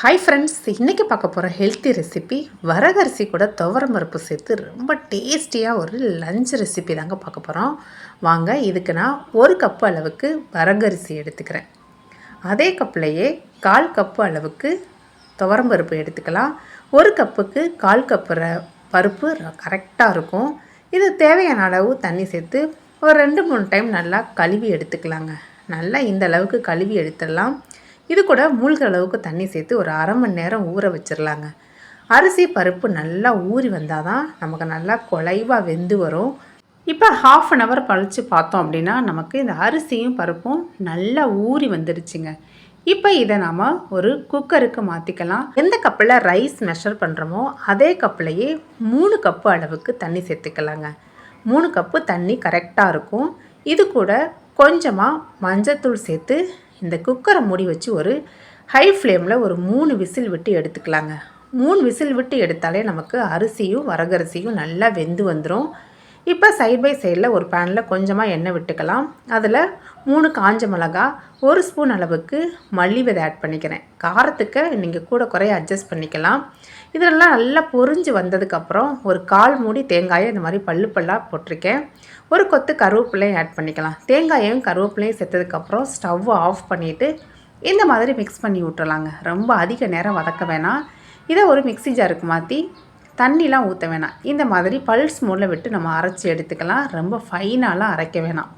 Hi friends இன்றைக்கி பார்க்க போகிற ஹெல்த்தி ரெசிபி வரகரிசி கூட துவரம் பருப்பு சேர்த்து ரொம்ப டேஸ்டியாக ஒரு லஞ்ச் ரெசிபி தாங்க பார்க்க போகிறோம் வாங்க இதுக்கு நான் ஒரு கப்பு அளவுக்கு வரகரிசி எடுத்துக்கிறேன். அதே கப்புலையே கால் கப்பு அளவுக்கு துவரம் பருப்பு எடுத்துக்கலாம். ஒரு கப்புக்கு கால் கப்பு பருப்பு கரெக்டாக இருக்கும். இது தேவையான அளவு தண்ணி சேர்த்து ஒரு ரெண்டு மூணு டைம் நல்லா கழுவி எடுத்துக்கலாங்க. நல்லா இந்த அளவுக்கு கழுவி எடுத்துடலாம். இது கூட மூழ்கிற அளவுக்கு தண்ணி சேர்த்து ஒரு அரை மணி நேரம் ஊற வச்சிடலாங்க அரிசி பருப்பு நல்லா ஊறி வந்தால் தான் நமக்கு நல்லா குலைவாக வெந்து வரும். இப்போ ஹாஃப் அன் ஹவர் பழித்து பார்த்தோம் அப்படின்னா நமக்கு இந்த அரிசியும் பருப்பும் நல்லா ஊறி வந்துடுச்சுங்க இப்போ இதை நாம் ஒரு குக்கருக்கு மாற்றிக்கலாம் எந்த கப்பில் ரைஸ் மெஷர் பண்ணுறோமோ அதே கப்பிலையே மூணு கப்பு அளவுக்கு தண்ணி சேர்த்துக்கலாங்க. மூணு கப்பு தண்ணி கரெக்டாக இருக்கும். இது கூட கொஞ்சமாக மஞ்சத்தூள் சேர்த்து இந்த குக்கரை மூடி வச்சு ஒரு ஹை ஃப்ளேமில் ஒரு மூணு விசில் விட்டு எடுத்துக்கலாங்க. மூணு விசில் விட்டு எடுத்தாலே நமக்கு அரிசியும் வரகரிசியும் நல்லா வெந்து வந்துடும் இப்போ சைட் பை சைடில் ஒரு பேனில் கொஞ்சமாக எண்ணெய் விட்டுக்கலாம். அதில் மூணு காஞ்ச மிளகா ஒரு ஸ்பூன் அளவுக்கு மல்லி விதை ஆட் பண்ணிக்கிறேன். காரத்துக்கு நீங்கள் கூட குறைய அட்ஜஸ்ட் பண்ணிக்கலாம். இதெல்லாம் நல்லா பொறிஞ்சு வந்ததுக்கப்புறம் ஒரு கால் மூடி தேங்காயை இந்த மாதிரி பல்லு பல்லாக போட்டிருக்கேன். ஒரு கொத்து கருவேப்பிலையும் ஆட் பண்ணிக்கலாம். தேங்காயையும் கருவேப்பிலையும் சேர்த்ததுக்கப்புறம் ஸ்டவ்வை ஆஃப் பண்ணிவிட்டு இந்த மாதிரி மிக்ஸ் பண்ணி விட்டுறலாங்க ரொம்ப அதிக நேரம் வதக்க வேணாம். இதை ஒரு மிக்ஸி ஜாருக்கு மாற்றி தண்ணிலாம் ஊற்ற வேணாம். இந்த மாதிரி பல்ஸ் மூடில் விட்டு நம்ம அரைச்சி எடுத்துக்கலாம். ரொம்ப ஃபைனாலாம் அரைக்க வேணாம்.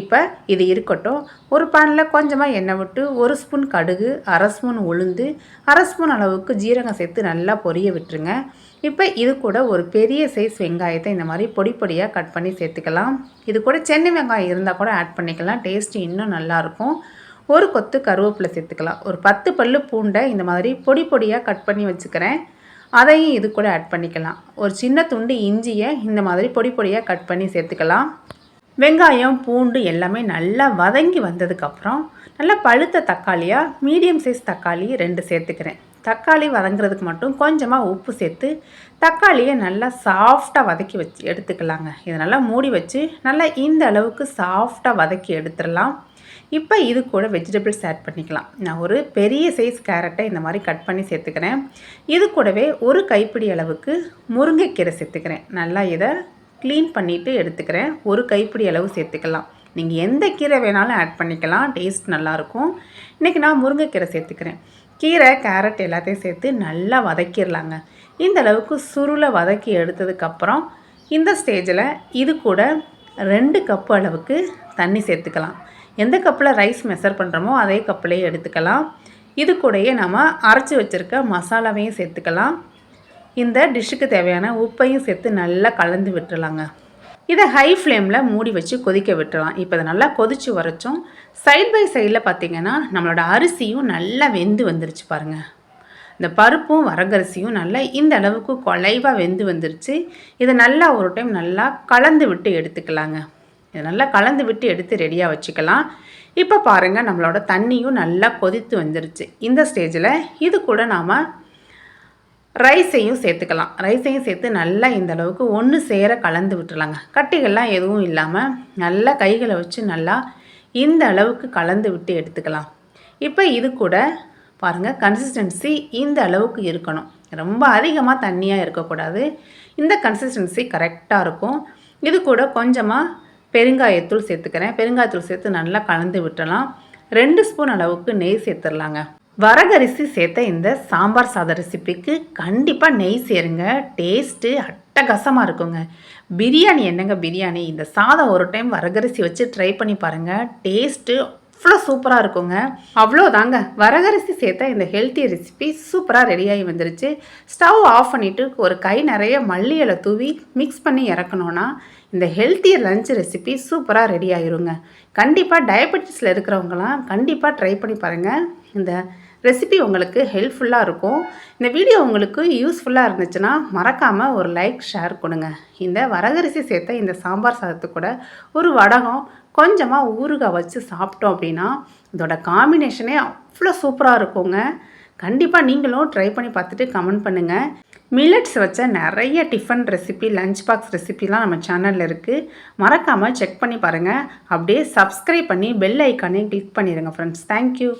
இப்போ இது இருக்கட்டும். ஒரு பேனில் கொஞ்சமாக எண்ணெய் விட்டு ஒரு ஸ்பூன் கடுகு அரை ஸ்பூன் உளுந்து அரை ஸ்பூன் அளவுக்கு ஜீரகம் சேர்த்து நல்லா பொரிய விட்டுருங்க. இப்போ இது கூட ஒரு பெரிய சைஸ் வெங்காயத்தை இந்த மாதிரி பொடி பொடியாக கட் பண்ணி சேர்த்துக்கலாம். இது கூட சென்னை வெங்காயம் இருந்தால் கூட ஆட் பண்ணிக்கலாம். டேஸ்ட் இன்னும் நல்லாயிருக்கும் ஒரு கொத்து கருவேப்பிலை சேர்த்துக்கலாம். ஒரு பத்து பல்லு பூண்டை இந்த மாதிரி பொடி பொடியாக கட் பண்ணி வச்சுக்கிறேன். அதையும் இது கூட ஆட் பண்ணிக்கலாம். ஒரு சின்ன துண்டு இஞ்சியை இந்த மாதிரி பொடி பொடியாக கட் பண்ணி சேர்த்துக்கலாம். வெங்காயம் பூண்டு எல்லாமே நல்லா வதங்கி வந்ததுக்கப்புறம் நல்லா பழுத்த தக்காளியாக மீடியம் சைஸ் தக்காளி ரெண்டு சேர்த்துக்கிறேன். தக்காளி வதங்குறதுக்கு மட்டும் கொஞ்சமாக உப்பு சேர்த்து தக்காளியை நல்லா சாஃப்டாக வதக்கி வச்சு எடுத்துக்கலாங்க. இதை நல்லா மூடி வச்சு நல்லா இந்த அளவுக்கு சாஃப்டாக வதக்கி எடுத்துடலாம். இப்போ இது கூட வெஜிடபிள்ஸ் ஆட் பண்ணிக்கலாம். நான் ஒரு பெரிய சைஸ் கேரட்டை இந்த மாதிரி கட் பண்ணி சேர்த்துக்கிறேன். இது கூடவே ஒரு கைப்பிடி அளவுக்கு முருங்கைக்கீரை சேர்த்துக்கிறேன். நல்லா இதை க்ளீன் பண்ணிவிட்டு எடுத்துக்கிறேன். ஒரு கைப்பிடி அளவு சேர்த்துக்கலாம். நீங்கள் எந்த கீரை வேணாலும் ஆட் பண்ணிக்கலாம். டேஸ்ட் நல்லாயிருக்கும். இன்றைக்கி நான் முருங்கைக்கீரை சேர்த்துக்கிறேன். கீரை கேரட் எல்லாத்தையும் சேர்த்து நல்லா வதக்கிடலாங்க. இந்த அளவுக்கு சுருளை வதக்கி எடுத்ததுக்கப்புறம் இந்த ஸ்டேஜில் இது கூட ரெண்டு கப்பு அளவுக்கு தண்ணி சேர்த்துக்கலாம். எந்த கப்பில் ரைஸ் மெஷர் பண்ணுறோமோ அதே கப்பிலேயே எடுத்துக்கலாம். இது கூடயே நம்ம அரைச்சி வச்சுருக்க மசாலாவையும் சேர்த்துக்கலாம். இந்த டிஷ்ஷுக்கு தேவையான உப்பையும் சேர்த்து நல்லா கலந்து விட்டுறலாங்க. இதை ஹை ஃப்ளேமில் மூடி வச்சு கொதிக்க விட்டுறலாம். இப்போ இதை நல்லா கொதித்து வரைச்சோம். சைட் பை சைடில் பார்த்திங்கன்னா நம்மளோட அரிசியும் நல்லா வெந்து வந்துருச்சு பாருங்கள் இந்த பருப்பும் வரகரிசியும் நல்லா இந்த அளவுக்கு குலைவாக வெந்து வந்துருச்சு. இதை நல்லா ஒரு டைம் நல்லா கலந்து விட்டு எடுத்துக்கலாங்க. இதை நல்லா கலந்து விட்டு எடுத்து ரெடியாக வச்சுக்கலாம். இப்போ பாருங்கள் நம்மளோட தண்ணியும் நல்லா கொதித்து வந்துருச்சு. இந்த ஸ்டேஜில் இது கூட நாம் ரைஸையும் சேர்த்துக்கலாம். ரைஸையும் சேர்த்து நல்லா இந்த அளவுக்கு ஒன்று சேர கலந்து விட்டுலாங்க கட்டிகள்லாம் எதுவும் இல்லாமல் நல்லா கைகளை வச்சு நல்லா இந்த அளவுக்கு கலந்து விட்டு எடுத்துக்கலாம். இப்போ இது கூட பாருங்கள் கன்சிஸ்டன்சி இந்த அளவுக்கு இருக்கணும். ரொம்ப அதிகமாக தண்ணியாக இருக்கக்கூடாது. இந்த கன்சிஸ்டன்சி கரெக்டாக இருக்கும். இது கூட கொஞ்சமாக பெருங்காயத்தூள் சேர்த்துக்கிறேன். பெருங்காயத்தூள் சேர்த்து நல்லா கலந்து விட்டலாம் ரெண்டு ஸ்பூன் அளவுக்கு நெய் சேர்த்துடலாங்க. வரகரிசி சேர்த்த இந்த சாம்பார் சாத ரெசிபிக்கு கண்டிப்பாக நெய் சேருங்க. டேஸ்ட்டு அட்டகாசமாக இருக்குங்க. பிரியாணி என்னங்க பிரியாணி? இந்த சாதம் ஒரு டைம் வரகரிசி வச்சு ட்ரை பண்ணி பாருங்கள் டேஸ்ட்டு அவ்வளோ சூப்பராக இருக்குங்க. அவ்வளோ தாங்க வரகரிசி சேர்த்த இந்த ஹெல்த்தி ரெசிபி சூப்பராக ரெடியாகி வந்துருச்சு. ஸ்டவ் ஆஃப் பண்ணிவிட்டு ஒரு கை நிறைய மல்லி இலை தூவி மிக்ஸ் பண்ணி இறக்கணுன்னா இந்த ஹெல்த்தி லஞ்ச் ரெசிபி சூப்பராக ரெடி ஆயிருங்க. கண்டிப்பாக டயபெட்டிஸில் இருக்கிறவங்களாம் கண்டிப்பாக ட்ரை பண்ணி பாருங்கள் இந்த ரெசிபி உங்களுக்கு ஹெல்ப்ஃபுல்லாக இருக்கும். இந்த வீடியோ உங்களுக்கு யூஸ்ஃபுல்லாக இருந்துச்சுன்னா மறக்காமல் ஒரு லைக் ஷேர் கொடுங்க. இந்த வரகரிசி சேர்த்த இந்த சாம்பார் சாதத்து கூட ஒரு வடகம் கொஞ்சமாக ஊறுகாய் வச்சு சாப்பிட்டோம் அப்படின்னா இதோட காம்பினேஷனே அவ்வளோ சூப்பராக இருக்குங்க. கண்டிப்பாக நீங்களும் ட்ரை பண்ணி பார்த்துட்டு கமெண்ட் பண்ணுங்கள் மில்லட்ஸ் வச்ச நிறைய டிஃபன் ரெசிபி லஞ்ச் பாக்ஸ் ரெசிபிலாம் நம்ம சேனலில் இருக்குது மறக்காமல் செக் பண்ணி பாருங்கள் அப்படியே சப்ஸ்கிரைப் பண்ணி பெல் ஐக்கானே கிளிக் பண்ணிடுங்க ஃப்ரெண்ட்ஸ் தேங்க்யூ